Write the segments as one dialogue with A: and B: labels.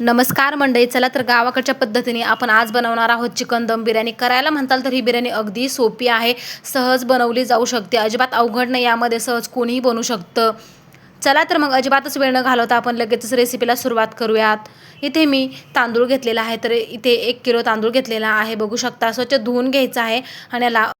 A: नमस्कार मंडळी चला तर गावाकडच्या पद्धतीने आपण आज बनवणार आहोत चिकन दम बिर्याणी. करायला म्हणताल तर ही बिर्याणी अगदी सोपी आहे सहज बनवली जाऊ शकते अजिबात अवघड नाही यामध्ये सहज कोणीही बनवू शकतं. चला तर मग अजिबातच वेळ न घालवता आपण लगेचच रेसिपीला सुरुवात करूयात. इथे मी तांदूळ घेतलेला आहे तर इथे एक किलो तांदूळ घेतलेला आहे. बघू शकता स्वच्छ धुवून घ्यायचं आहे आणि याला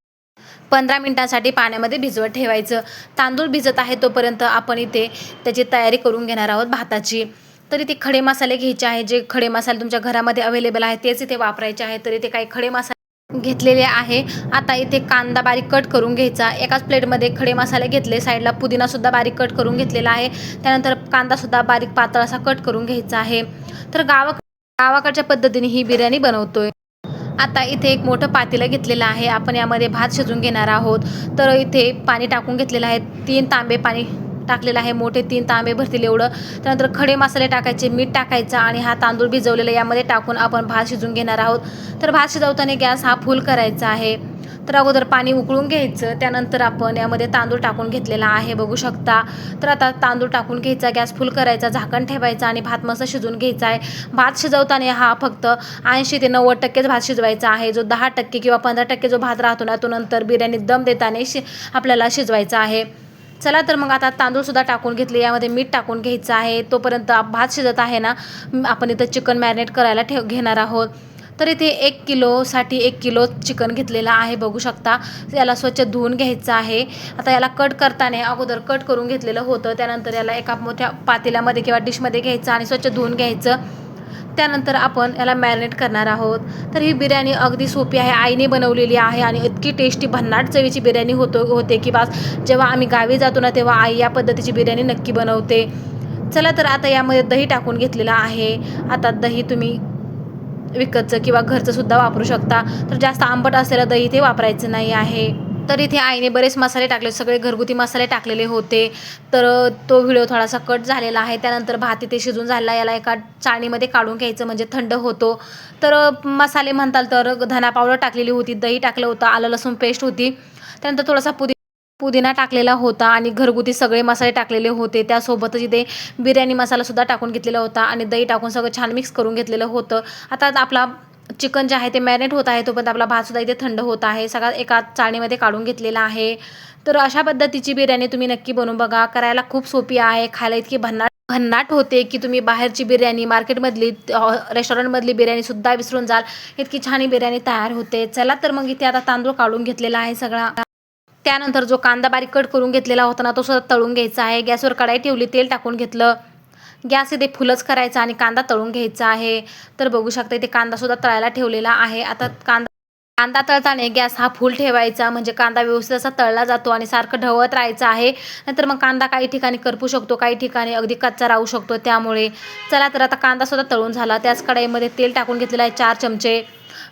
A: पंधरा मिनटांसाठी पाण्यामध्ये भिजवत ठेवायचं. तांदूळ भिजत आहे तोपर्यंत आपण इथे त्याची तयारी करून घेणार आहोत भाताची. तर इथे खडे मसाले घ्यायचे आहे जे खडे मसाले तुमच्या घरामध्ये अवेलेबल आहे तेच इथे वापरायचे आहे तर इथे काही खडे मसाले घेतलेले आहे. आता इथे कांदा बारीक कट करून घ्यायचा. एकाच प्लेटमध्ये खडे मसाले घेतले. साईडला पुदिनासुद्धा बारीक कट करून घेतलेला आहे. त्यानंतर कांदासुद्धा बारीक पातळ असा कट करून घ्यायचा आहे. तर गावा गावाकडच्या पद्धतीने ही बिर्याणी बनवतोय. आता इथे एक मोठं पातेलं घेतलेलं आहे. आपण यामध्ये भात शिजवून घेणार आहोत. तर इथे पाणी टाकून घेतलेलं आहे. तीन तांबे पाणी टाकलेलं आहे. मोठे तीन तांबे भरतील एवढं. त्यानंतर खडे मसाले टाकायचे मीठ टाकायचं आणि हा तांदूळ भिजवलेला यामध्ये टाकून आपण भात शिजवून घेणार आहोत. तर भात शिजवताना गॅस हा फुल करायचा आहे. तर अगोदर पाणी उकळून घ्यायचं. त्यानंतर आपण यामध्ये तांदूळ टाकून घेतलेला आहे. बघू शकता. तर आता तांदूळ टाकून घ्यायचा गॅस फुल करायचा झाकण ठेवायचा आणि भात मस्त शिजवून घ्यायचा आहे. भात शिजवताना हा फक्त ऐंशी ते नव्वद टक्केच भात शिजवायचा आहे. जो दहा टक्के किंवा पंधरा टक्के जो भात राहतो ना तो नंतर बिर्याणी दम देताना शि आपल्याला शिजवायचा आहे. चला तर मग आता तांदूळसुद्धा टाकून घेतले. यामध्ये मीठ टाकून घ्यायचं आहे. तोपर्यंत भात शिजत आहे ना आपण इथं चिकन मॅरिनेट करायला ठेव घेणार आहोत. तर इथे एक किलोसाठी एक किलो चिकन घेतलेलं आहे बघू शकता. याला स्वच्छ धुवून घ्यायचं आहे. आता याला कट करताना अगोदर कट करून घेतलेलं होतं. त्यानंतर याला एका मोठ्या पातेल्यामध्ये किंवा डिशमध्ये घ्यायचं आणि स्वच्छ धुवून घ्यायचं. त्यानंतर आपण याला मॅरिनेट करणार आहोत. तर ही बिर्याणी अगदी सोपी आहे. आईने बनवलेली आहे आणि इतकी टेस्टी भन्नाट चवीची बिर्याणी होतो होते की बास जेव्हा आम्ही गावी जातो ना तेव्हा आई या पद्धतीची बिर्याणी नक्की बनवते. चला तर आता यामध्ये दही टाकून घेतलेलं आहे. आता दही तुम्ही विकतचं किंवा घरचं सुद्धा वापरू शकता. तर जास्त आंबट असलेलं दही ते वापरायचं नाही आहे. तर इथे आईने बरेच मसाले टाकले सगळे घरगुती मसाले टाकलेले होते. तर तो व्हिडिओ थोडासा कट झालेला आहे. त्यानंतर भात इथे शिजून झालेला याला एका चाळणीमध्ये काढून घ्यायचं म्हणजे थंड होतो. तर मसाले म्हणताल तर धना पावडर टाकलेली होती दही टाकलं होतं आलं लसूण पेस्ट होती. त्यानंतर थोडासा पुदी पुदिना टाकलेला होता आणि घरगुती सगळे मसाले टाकलेले होते. त्यासोबतच इथे बिर्याणी मसालासुद्धा टाकून घेतलेला होता आणि दही टाकून सगळं छान मिक्स करून घेतलेलं होतं. आता आपला चिकन जे आहे ते मॅरिनेट होत आहे तोपर्यंत आपला भातसुद्धा इथे थंड होत आहे. सगळा एका चाळणीमध्ये काढून घेतलेला आहे. तर अशा पद्धतीची बिर्याणी तुम्ही नक्की बनवून बघा. करायला खूप सोपी आहे. खायला इतकी भन्नाट भन्नाट होते की तुम्ही बाहेरची बिर्याणी मार्केटमधली रेस्टॉरंटमधली बिर्याणीसुद्धा विसरून जाल. इतकी छान बिर्याणी तयार होते. चला तर मग इथे आता तांदूळ काढून घेतलेला आहे सगळा. त्यानंतर जो कांदा बारीक कट करून घेतलेला होता ना तो सुद्धा तळून घ्यायचा आहे. गॅसवर कढाई ठेवली तेल टाकून घेतलं. गॅस इथे फुलच करायचा आणि कांदा तळून घ्यायचा आहे. तर बघू शकता इथे कांदासुद्धा तळायला ठेवलेला आहे. आता कांदा कांदा तळताना गॅस हा फुल ठेवायचा म्हणजे कांदा व्यवस्थित असा तळला जातो आणि सारखं ढवत राहायचं आहे. नंतर मग कांदा काही ठिकाणी करपू शकतो काही ठिकाणी अगदी कच्चा राहू शकतो. त्यामुळे चला तर आता कांदासुद्धा तळून झाला. त्याच कढाईमध्ये तेल टाकून घेतलेलं आहे चार चमचे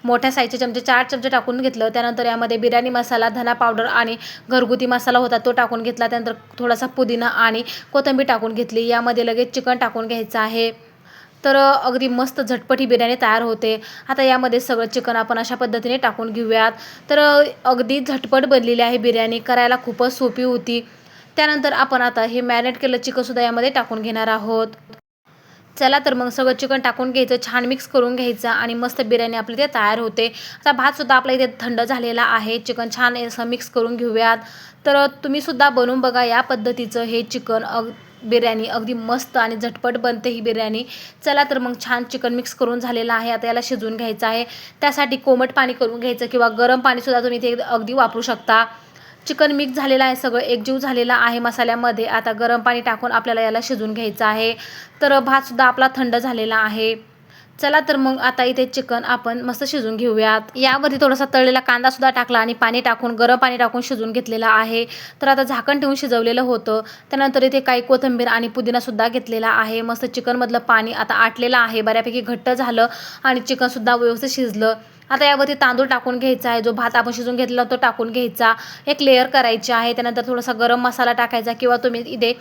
A: मोठ्या साईजचे चमचे चार चमचे टाकून घेतलं. त्यानंतर यामध्ये बिर्याणी मसाला धना पावडर आणि घरगुती मसाला होता तो टाकून घेतला. त्यानंतर थोडासा पुदिना आणि कोथिंबीर टाकून घेतली. यामध्ये लगेच चिकन टाकून घ्यायचं आहे. तर अगदी मस्त झटपट ही बिर्याणी तयार होते. आता यामध्ये सगळं चिकन आपण अशा पद्धतीने टाकून घेऊयात. तर अगदी झटपट बनलेली आहे बिर्याणी करायला खूपच सोपी होती. त्यानंतर आपण आता हे मॅरिनेट केलं चिकनसुद्धा यामध्ये टाकून घेणार आहोत. चला तर मग सगळं चिकन टाकून घ्यायचं छान मिक्स करून घ्यायचं आणि मस्त बिर्याणी आपली ते तयार होते. आता भातसुद्धा आपल्या इथे थंड झालेला आहे. चिकन छान असं मिक्स करून घेऊयात. तर तुम्हीसुद्धा बनवून बघा या पद्धतीचं हे चिकन. अग बिर्याणी अगदी मस्त आणि झटपट बनते ही बिर्याणी. चला तर मग छान चिकन मिक्स करून झालेलं आहे. आता याला शिजवून घ्यायचं आहे. त्यासाठी कोमट पाणी करून घ्यायचं किंवा गरम पाणीसुद्धा तुम्ही ते अगदी वापरू शकता. चिकन मिक्स झालेलं आहे. सगळं एकजीव झालेला आहे मसाल्यामध्ये. आता गरम पाणी टाकून आपल्याला याला शिजवून घ्यायचं आहे. तर भातसुद्धा आपला थंड झालेला आहे. चला तर मग आता इथे चिकन आपण मस्त शिजून घेऊयात. यावरती थोडासा तळलेला कांदासुद्धा टाकला आणि पाणी टाकून गरम पाणी टाकून शिजून घेतलेलं आहे. तर आता झाकण ठेवून शिजवलेलं होतं. त्यानंतर इथे काही कोथिंबीर आणि पुदिनासुद्धा घेतलेला आहे. मस्त चिकनमधलं पाणी आता आटलेलं आहे. बऱ्यापैकी घट्ट झालं आणि चिकनसुद्धा व्यवस्थित शिजलं. आता यावरती तांदूळ टाकून घ्यायचा आहे. जो भात आपण शिजून घेतला तो टाकून घ्यायचा. एक लेअर करायची आहे. त्यानंतर थोडासा गरम मसाला टाकायचा किंवा तुम्ही इथे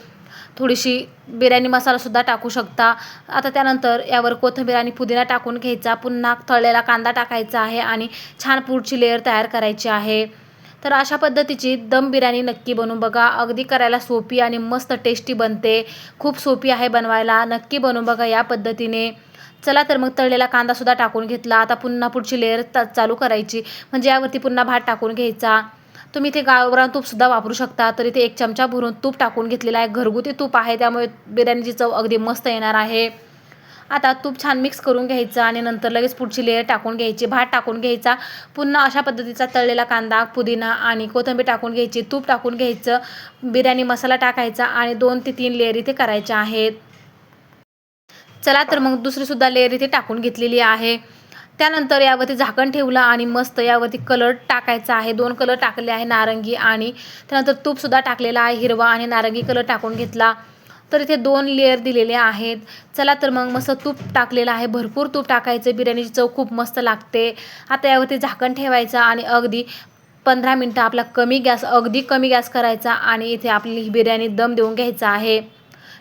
A: थोडीशी बिर्याणी मसालासुद्धा टाकू शकता. आता त्यानंतर यावर कोथिंबीर आणि पुदिना टाकून घ्यायचा. पुन्हा तळलेला कांदा टाकायचा आहे आणि छान पुढची लेअर तयार करायची आहे. तर अशा पद्धतीची दम बिर्याणी नक्की बनवून बघा. अगदी करायला सोपी आणि मस्त टेस्टी बनते. खूप सोपी आहे बनवायला. नक्की बनवून बघा या पद्धतीने. चला तर मग तळलेला कांदासुद्धा टाकून घेतला. आता पुन्हा पुढची लेअर त चालू करायची. म्हणजे यावरती पुन्हा भात टाकून घ्यायचा. तुम्ही इथे गावरान तूपसुद्धा वापरू शकता. तर इथे एक चमचा भरून तूप टाकून घेतलेला आहे. घरगुती तूप आहे. त्यामुळे बिर्याणीची चव अगदी मस्त येणार आहे. आता तूप छान मिक्स करून घ्यायचं आणि नंतर लगेच पुढची लेअर टाकून घ्यायची. भात टाकून घ्यायचा. पुन्हा अशा पद्धतीचा तळलेला कांदा पुदिना आणि कोथिंबीर टाकून घ्यायची. तूप टाकून घ्यायचं. बिर्याणी मसाला टाकायचा आणि दोन ते तीन लेअर इथे करायच्या आहेत. चला तर मग दुसरीसुद्धा लेअर इथे टाकून घेतलेली आहे. त्यानंतर यावरती झाकण ठेवलं आणि मस्त यावरती कलर टाकायचा आहे. दोन कलर टाकले आहे नारंगी आणि त्यानंतर तूपसुद्धा टाकलेला आहे हिरवा आणि नारंगी कलर टाकून घेतला. तर इथे दोन लेअर दिलेले आहेत. चला तर मग मस्त तूप टाकलेलं आहे. भरपूर तूप टाकायचं. बिर्याणीची चव खूप मस्त लागते. आता यावरती झाकण ठेवायचं आणि अगदी पंधरा मिनटं आपला कमी गॅस अगदी कमी गॅस करायचा आणि इथे आपली ही बिर्याणी दम देऊन घ्यायचा आहे.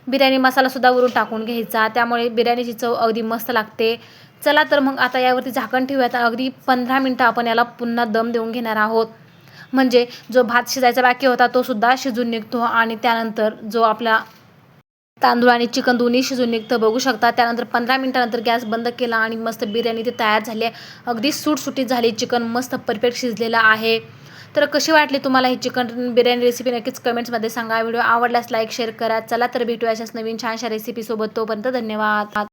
A: बिर्याणी मसालासुद्धा वरून टाकून घ्यायचा. त्यामुळे बिर्याणीची चव अगदी मस्त लागते. चला तर मग आता यावरती झाकण ठेवूयात. अगदी पंधरा मिनटं आपण याला पुन्हा दम देऊन घेणार आहोत. म्हणजे जो भात शिजायचा बाकी होता तो सुद्धा शिजून निघतो आणि त्यानंतर जो आपला तांदूळ आणि चिकन दोन्ही शिजून निघतं बघू शकता. त्यानंतर पंधरा मिनटानंतर गॅस बंद केला आणि मस्त बिर्याणी ती तयार झाली आहे. अगदी सुटसुटीत झाली. चिकन मस्त परफेक्ट शिजलेलं आहे. तर कशी वाटली तुम्हाला ही चिकन बिर्याणी रेसिपी नक्कीच कमेंट्समध्ये सांगा. व्हिडिओ आवडल्यास लाईक शेअर करा. चला तर भेटूया अशाच नवीन छानशा रेसिपीसोबत तोपर्यंत धन्यवाद.